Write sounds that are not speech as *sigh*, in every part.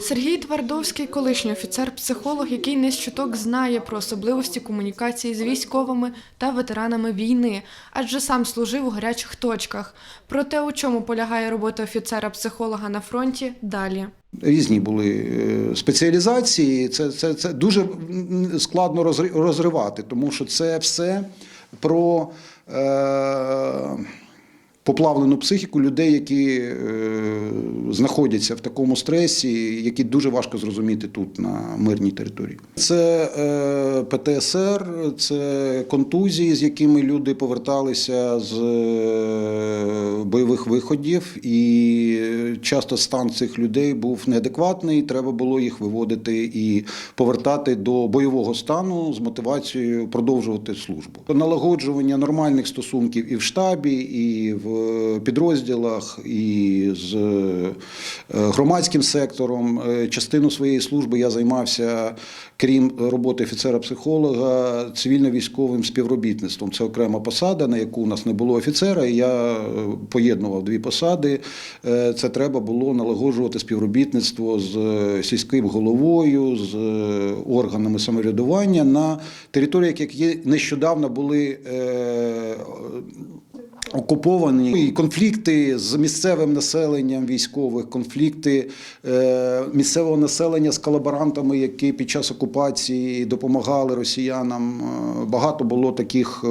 Сергій Твардовський, колишній офіцер-психолог, який не з знає про особливості комунікації з військовими та ветеранами війни, адже сам служив у гарячих точках. Про те, у чому полягає робота офіцера-психолога на фронті, далі. Різні були е, спеціалізації. Це, це, це дуже складно розри- розривати, тому що це все про е, поплавлену психіку людей, які е, знаходяться в такому стресі, які дуже важко зрозуміти тут на мирній території. Це е, ПТСР, це контузії, з якими люди поверталися з е, бойових виходів, і часто стан цих людей був неадекватний. Треба було їх виводити і повертати до бойового стану з мотивацією продовжувати службу. Налагоджування нормальних стосунків і в штабі, і в підрозділах, і з е, громадським сектором. Е, Частину своєї служби я займався, крім роботи офіцера-психолога, цивільно-військовим співробітництвом. Це окрема посада, на яку у нас не було офіцера. І я е, поєднував дві посади. Це треба було налагоджувати співробітництво з сільським головою, з органами самоврядування на територіях, які нещодавно були. Окуповані і конфлікти з місцевим населенням військових, конфлікти е, місцевого населення з колаборантами, які під час окупації допомагали росіянам. Е, Багато було таких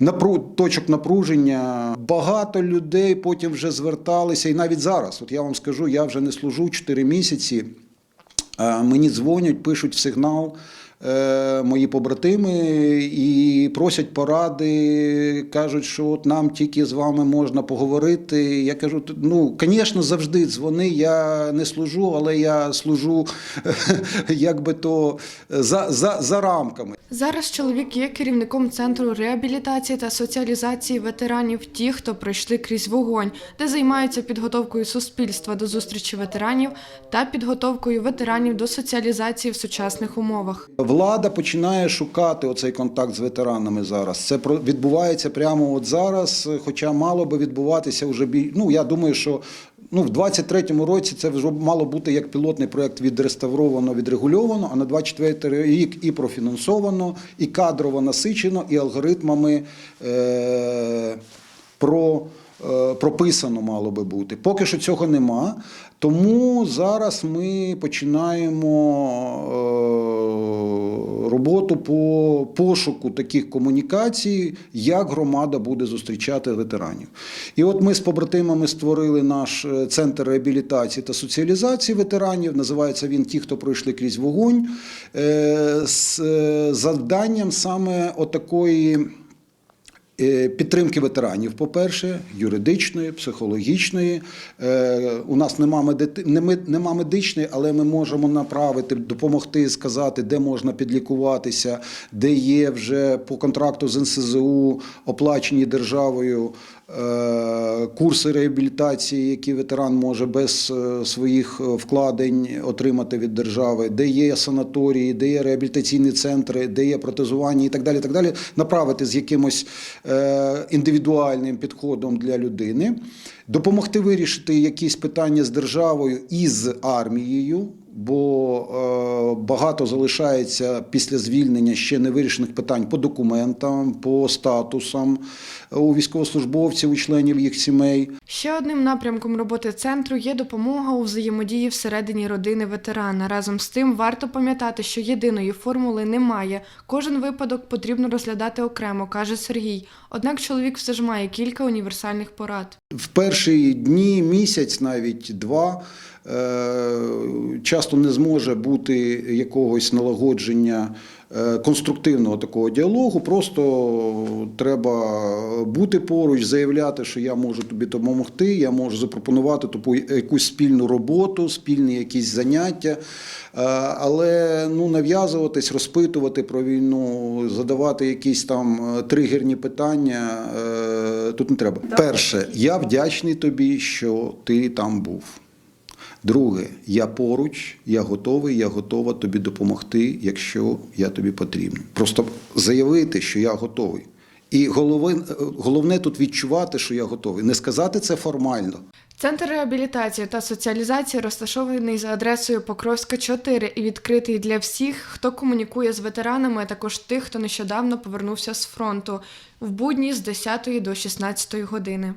е, точок напруження. Багато людей потім вже зверталися, і навіть зараз, от я вам скажу, я вже не служу 4 місяці. Е, Мені дзвонять, пишуть в сигнал е, мої побратими і просять поради, кажуть, що от нам тільки з вами можна поговорити. Я кажу, ну, звісно, завжди дзвони, я не служу, але я служу *laughs* як би то за, за, за рамками. Зараз чоловік є керівником центру реабілітації та соціалізації ветеранів, ті, хто пройшли крізь вогонь, де займаються підготовкою суспільства до зустрічі ветеранів та підготовкою ветеранів до соціалізації в сучасних умовах. Влада починає шукати оцей контакт з ветеранами зараз. Це відбувається прямо от зараз, хоча мало би відбуватися вже бі... Ну, я думаю, що ну, в 23-му році це вже мало бути як пілотний проєкт відреставровано, відрегульовано, а на 24 рік і профінансовано, і кадрово насичено, і алгоритмами е- про. е, Прописано мало би бути. Поки що цього нема. Тому зараз ми починаємо е, роботу по пошуку таких комунікацій, як громада буде зустрічати ветеранів. І от ми з побратимами створили наш е, центр реабілітації та соціалізації ветеранів. Називається він Ті, хто пройшли крізь вогонь, е, з е, завданням саме отакої. Е, Підтримки ветеранів, по-перше, юридичної, психологічної. Е, У нас нема, нема медичної, але ми можемо направити, допомогти сказати, де можна підлікуватися, де є вже по контракту з НСЗУ оплачені державою курси реабілітації, які ветеран може без е, своїх е, вкладень отримати від держави, де є санаторії, де є реабілітаційні центри, де є протезування і так далі. Так далі, направити з якимось е, індивідуальним підходом для людини, допомогти вирішити якісь питання з державою і з армією. Бо е, багато залишається після звільнення ще невирішених питань по документам, по статусам у військовослужбовців, у членів їх сімей. Ще одним напрямком роботи центру є допомога у взаємодії всередині родини ветерана. Разом з тим варто пам'ятати, що єдиної формули немає. Кожен випадок потрібно розглядати окремо, каже Сергій. Однак чоловік все ж має кілька універсальних порад. В перші дні, місяць, навіть два, е, часто не зможе бути якогось налагодження е, конструктивного такого діалогу. Просто треба бути поруч, заявляти, що я можу тобі допомогти, я можу запропонувати тобі якусь спільну роботу, спільні якісь заняття. Е, Але ну, нав'язуватись, розпитувати про війну, задавати якісь там е, тригерні питання е, тут не треба. Перше, я вдячний тобі, що ти там був. Друге, я поруч, я готовий, я готова тобі допомогти, якщо я тобі потрібен. Просто заявити, що я готовий. І головне, головне тут відчувати, що я готовий. Не сказати це формально. Центр реабілітації та соціалізації розташований за адресою Покровська 4 і відкритий для всіх, хто комунікує з ветеранами, а також тих, хто нещодавно повернувся з фронту в будні з 10 до 16 години.